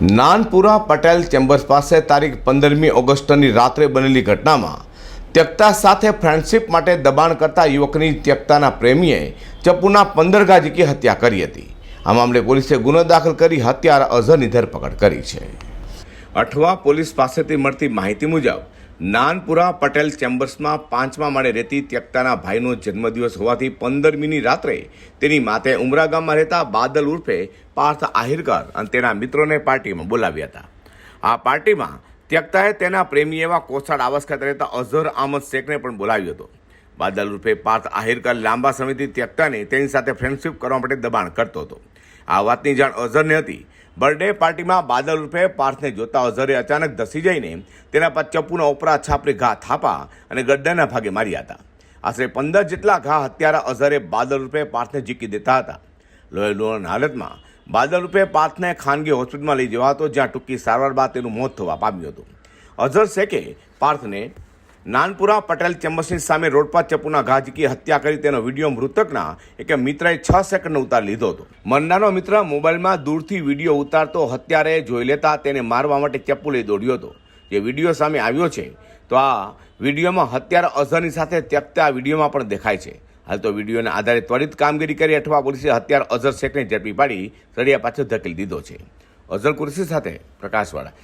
Nanpura Patel chambers પાસે તારીખ પંદરમી ઓગસ્ટની રાત્રે બનેલી ઘટનામાં ત્યક્તા સાથે ફ્રેન્ડશિપ માટે દબાણ કરતા યુવકની ત્યક્તાના પ્રેમીએ ચપ્પુના પંદર ઝીકી હત્યા કરી હતી. આ મામલે પોલીસે ગુનો દાખલ કરી હત્યારા અઝની ધરપકડ કરી છે. અઠવા પોલીસ પાસેથી મળતી માહિતી મુજબ નાનપુરા પટેલ ચેમ્બર્સમાં પાંચમા માળે રહેતી ત્યક્તાના ભાઈનો જન્મદિવસ હોવાથી પંદરમીની રાત્રે તેની માતે ઉમરા ગામમાં રહેતા બાદલ ઉર્ફે પાર્થ આહિરકર અને તેના મિત્રોને પાર્ટીમાં બોલાવ્યા હતા. આ પાર્ટીમાં ત્યક્તાએ તેના પ્રેમી એવા કોસાડ આવાસ ખાતે રહેતા અઝહર અહમદ શેખને પણ બોલાવ્યો હતો. બાદલ ઉર્ફે પાર્થ આહિરકર લાંબા સમયથી ત્યક્તાને તેની સાથે ફ્રેન્ડશિપ કરવા માટે દબાણ કરતો હતો. આ વાતની જાણ અઝહરને હતી બર્થડે પાર્ટીમાં બાદલ રૂપે પાર્થને જોતા અઝરે અચાનક ધસી જઈને તેના પર ચપ્પુના ઓપરા છાપરી ઘા થાપા અને ગડ્ડાના ભાગે માર્યા હતા. આશરે પંદર જેટલા ઘા હત્યારા અઝરે બાદલ રૂપે પાર્થને જીકી દેતા હતા. લોહી લોહણ હાલતમાં બાદલ રૂપે પાર્થને ખાનગી હોસ્પિટલમાં લઈ જવાતો, જ્યાં ટૂંકી સારવાર બાદ તેનું મોત થવા પામ્યું હતું. અઝર શેખે પાર્થને નાનપુરા પટેલ ચેમ્બર્સની સામે રોડ પર ચપ્પુના ઘા હત્યા કરી તેનો વીડિયો મૃતકના એક મિત્રએ છ સેકન્ડનો ઉતાર લીધો હતો. મરનારનો મિત્ર મોબાઈલમાં દૂરથી વીડિયો ઉતારતો હત્યારે જોઈ લેતા તેને મારવા માટે ચપ્પુ લઈ દોડ્યો હતો. જે વીડિયો સામે આવ્યો છે, તો આ વિડીયોમાં હત્યારા અઝહરની સાથે ત્યક્તા વિડીયોમાં પણ દેખાય છે. હાલ તો વિડીયોના આધારે ત્વરિત કામગીરી કરી અઠવા પોલીસે હત્યાર અઝર શેખને ઝડપી પાડી, સળિયા પાછળ ધકેલી દીધો છે. અઝર કુરશી સાથે પ્રકાશવાળા.